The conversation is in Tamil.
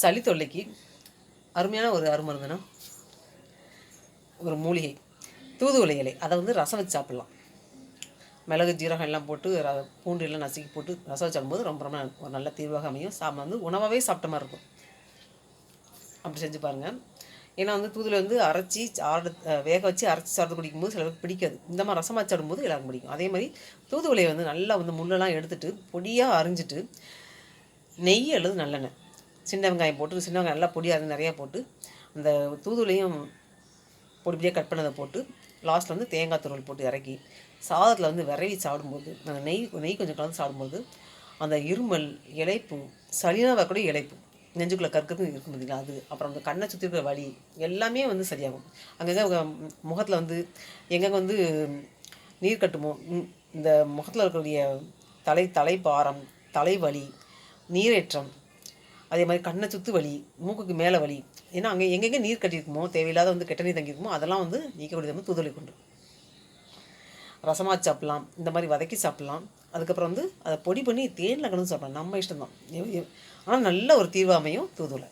சளி தொல்லைக்கு அருமையான ஒரு அருமருந்துனா ஒரு மூலிகை தூதுவளை இலை. அதை வந்து ரசம் வச்சு சாப்பிட்லாம். மிளகு ஜீரகம் எல்லாம் போட்டு ர பூண்டு எல்லாம் நசுக்கி போட்டு ரசம் வச்சு சாப்பிடும்போது ரொம்ப ரொம்ப ஒரு நல்ல தீர்வாக அமையும். சாப்பிட வந்து உணவாகவே சாப்பிட்ட மாதிரி இருக்கும். அப்படி செஞ்சு பாருங்கள் ஏன்னா வந்து தூதுல வந்து அரைச்சி சாறு வேக வச்சு அரைச்சி சாப்பிட்டு குடிக்கும்போது சிலருக்கு பிடிக்காது. இந்த மாதிரி ரசம் சாப்பிடும்போது எல்லாருக்கும் பிடிக்கும். அதே மாதிரி தூதுவளையை வந்து நல்லா வந்து முள்ளெல்லாம் எடுத்துட்டு பொடியாக அரிஞ்சிட்டு நெய் அல்லது நல்லெண்ணெய். சின்ன வெங்காயம் போட்டு சின்ன வெங்காயம் நல்லா பொடியாக அரிஞ்சு நிறையா போட்டு அந்த தூதுலையும் பொடி பொடியாக கட் பண்ணதை போட்டு லாஸ்ட்டில் வந்து தேங்காய் துருவல் போட்டு இறக்கி சாதத்தில் வந்து விரவி சாப்பிடும்போது அந்த நெய் நெய் கொஞ்சம் கலந்து சாப்பிடும்போது அந்த இருமல் இழைப்பு சளினா வரக்கூடிய இழைப்பு. நெஞ்சுக்குள்ளே கற்கிறது இருக்கும் பார்த்தீங்களா அது. அப்புறம் அந்த கண்ணை சுற்றி இருக்கிற வலி எல்லாமே வந்து சரியாகும். அங்கங்கே முகத்தில் வந்து எங்கெங்கே வந்து நீர் கட்டுமோ இந்த முகத்தில் இருக்கக்கூடிய தலை தலைப்பாரம் தலைவலி நீரேற்றம் அதே மாதிரி கண்ணை சுத்து வலி மூக்குக்கு மேலே வலி. ஏன்னா அங்கே எங்கெங்கே நீர் கட்டியிருக்குமோ தேவையில்லாத வந்து கெட்ட நீர் தங்கியிருக்குமோ அதெல்லாம் வந்து நீக்கக்கூடிய வந்து தூதுளை கொண்டு. ரசமாக சாப்பிட்லாம் இந்த மாதிரி வதக்கி சாப்பிட்லாம். அதுக்கப்புறம் வந்து அதை பொடி பண்ணி தேனில் கலந்து சாப்பிடலாம். நம்ம இஷ்டம் தான் ஆனால் நல்ல ஒரு தீர்வாமையும் தூதுளை